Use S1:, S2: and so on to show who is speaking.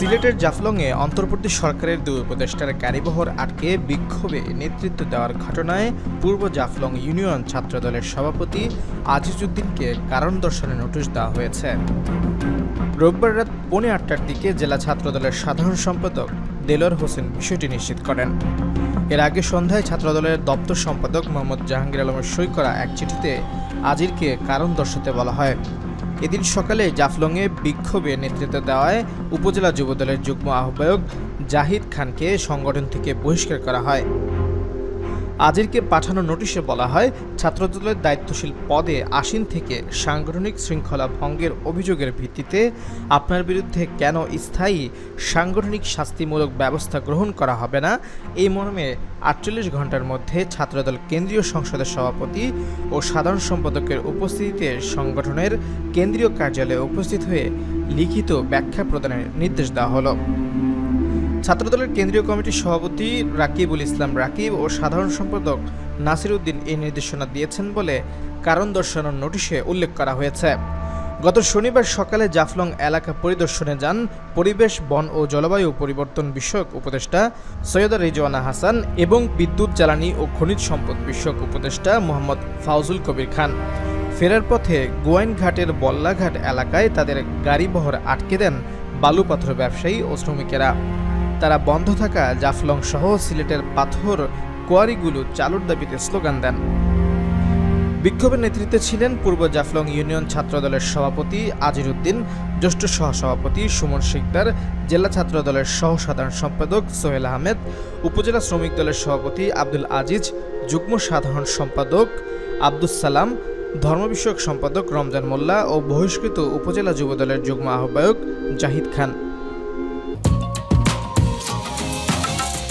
S1: সিলেটের জাফলংয়ে অন্তর্বর্তী সরকারের দুই উপদেষ্টার গাড়িবহর আটকে বিক্ষোভে নেতৃত্ব দেওয়ার ঘটনায় পূর্ব জাফলং ইউনিয়ন ছাত্রদলের সভাপতি আজিজুদ্দিনকে কারণ দর্শনে নোটিশ দেওয়া হয়েছে। রোববার রাত পৌনে আটটার দিকে জেলা ছাত্রদলের সাধারণ সম্পাদক দেলোয়ার হোসেন বিষয়টি নিশ্চিত করেন। এর আগে সন্ধ্যায় ছাত্রদলের দপ্তর সম্পাদক মোহাম্মদ জাহাঙ্গীর আলমের সই করা এক চিঠিতে আজিরকে কারণ দর্শাতে বলা হয়। এদিন সকালে জাফলংয়ে বিক্ষোভে নেতৃত্ব দেওয়ায় উপজেলা যুবদলের যুগ্ম আহ্বায়ক জাহিদ খানকে সংগঠন থেকে বহিষ্কার করা হয়। আজিরকে পাঠানো নোটিশে বলা হয়, ছাত্রদলের দায়িত্বশীল পদে আসীন থেকে সাংগঠনিক শৃঙ্খলা ভঙ্গের অভিযোগের ভিত্তিতে আপনার বিরুদ্ধে কেন স্থায়ী সাংগঠনিক শাস্তিমূলক ব্যবস্থা গ্রহণ করা হবে না? এই মর্মে আটচল্লিশ ঘণ্টার মধ্যে ছাত্রদল কেন্দ্রীয় সংসদের সভাপতি ও সাধারণ সম্পাদকের উপস্থিতিতে সংগঠনের কেন্দ্রীয় কার্যালয়ে উপস্থিত হয়ে লিখিত ব্যাখ্যা প্রদানের নির্দেশ দেওয়া হলো। ছাত্রদলের কেন্দ্রীয় কমিটির সভাপতি রাকিবুল ইসলাম রাকিব ও সাধারণ সম্পাদক নাসির উদ্দিন এই নির্দেশনা দিয়েছেন বলে কারণ দর্শানোর নোটিশে উল্লেখ করা হয়েছে। গত শনিবার সকালে জাফলং এলাকা পরিদর্শনে যান পরিবেশ, বন ও জলবায়ু পরিবর্তন বিষয়ক উপদেষ্টা সৈয়দা রিজওয়ানা হাসান এবং বিদ্যুৎ, জ্বালানি ও খনিজ সম্পদ বিষয়ক উপদেষ্টা মোহাম্মদ ফাউজুল কবির খান। ফেরার পথে গোয়াইনঘাটের বল্লাঘাট এলাকায় তাদের গাড়িবহর আটকে দেন বালুপাথর ব্যবসায়ী ও শ্রমিকেরা। তারা বন্ধ থাকা জাফলং সহ সিলেটের পাথর কোয়ারিগুলো চালুর দাবিতে স্লোগান দেন। বিক্ষোভের নেতৃত্বে ছিলেন পূর্ব জাফলং ইউনিয়ন ছাত্রদলের সভাপতি আজির উদ্দিন জ্যেষ্ঠ সহসভাপতি সুমন শিকদার, জেলা ছাত্রদলের সহ সাধারণ সম্পাদক সোহেল আহমেদ, উপজেলা শ্রমিক দলের সভাপতি আব্দুল আজিজ, যুগ্ম সাধারণ সম্পাদক আব্দুস সালাম, ধর্ম বিষয়ক সম্পাদক রমজান মোল্লা ও বহিষ্কৃত উপজেলা যুবদলের যুগ্ম আহ্বায়ক জাহিদ খান।